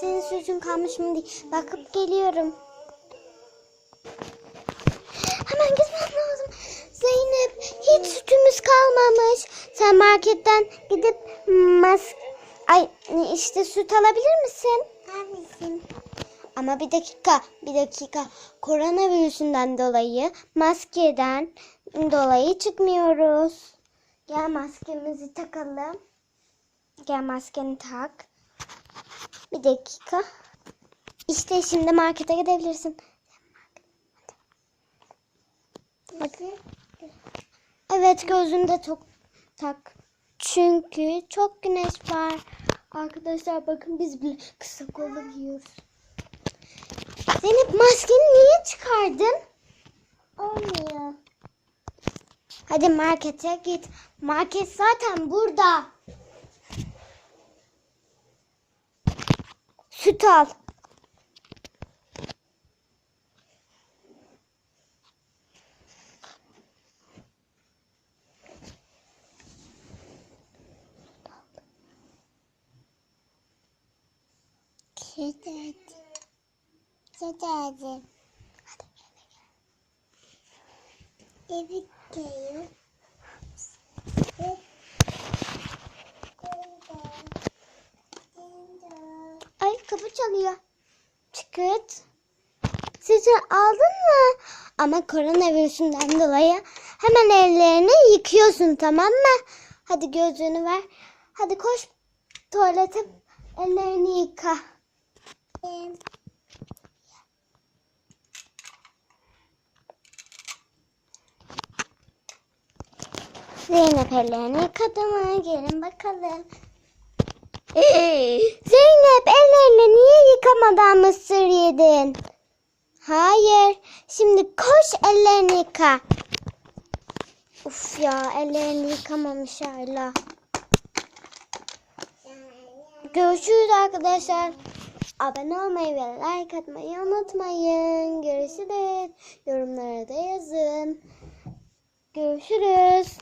senin sütün kalmış mı diye bakıp geliyorum. Hemen gitmem lazım. Zeynep hiç sütümüz kalmamış. Sen marketten gidip mas ay işte süt alabilir misin? Neredesin? Ama bir dakika, bir dakika. Koronavirüsünden dolayı maskeden dolayı çıkmıyoruz. Gel maskemizi takalım. Gel maskeni tak. Bir dakika. İşte şimdi markete gidebilirsin. Bak. Evet gözünde çok tak. Çünkü çok güneş var. Arkadaşlar bakın biz bile kısa kollu giyiyoruz. Zeynep maskeni niye çıkardın? Olmuyor. Hadi markete git. Market zaten burada. Süt al. Süt aldım. Hadi eve gel. Geliyor. Ay kapı çalıyor. Çıkırt. Sütü aldın mı? Ama koronavirüsünden dolayı hemen ellerini yıkıyorsun tamam mı? Hadi gözlüğünü ver. Hadi koş tuvalete ellerini yıka. Zeynep ellerini yıkadı mı? Gelin bakalım. Niye yıkamadan mısır yedin? Hayır. Şimdi koş ellerini yıka. Uf ya ellerini yıkamamış hala. Görüşürüz arkadaşlar. Abone olmayı ve like atmayı unutmayın. Görüşürüz. Yorumlara da yazın. Görüşürüz.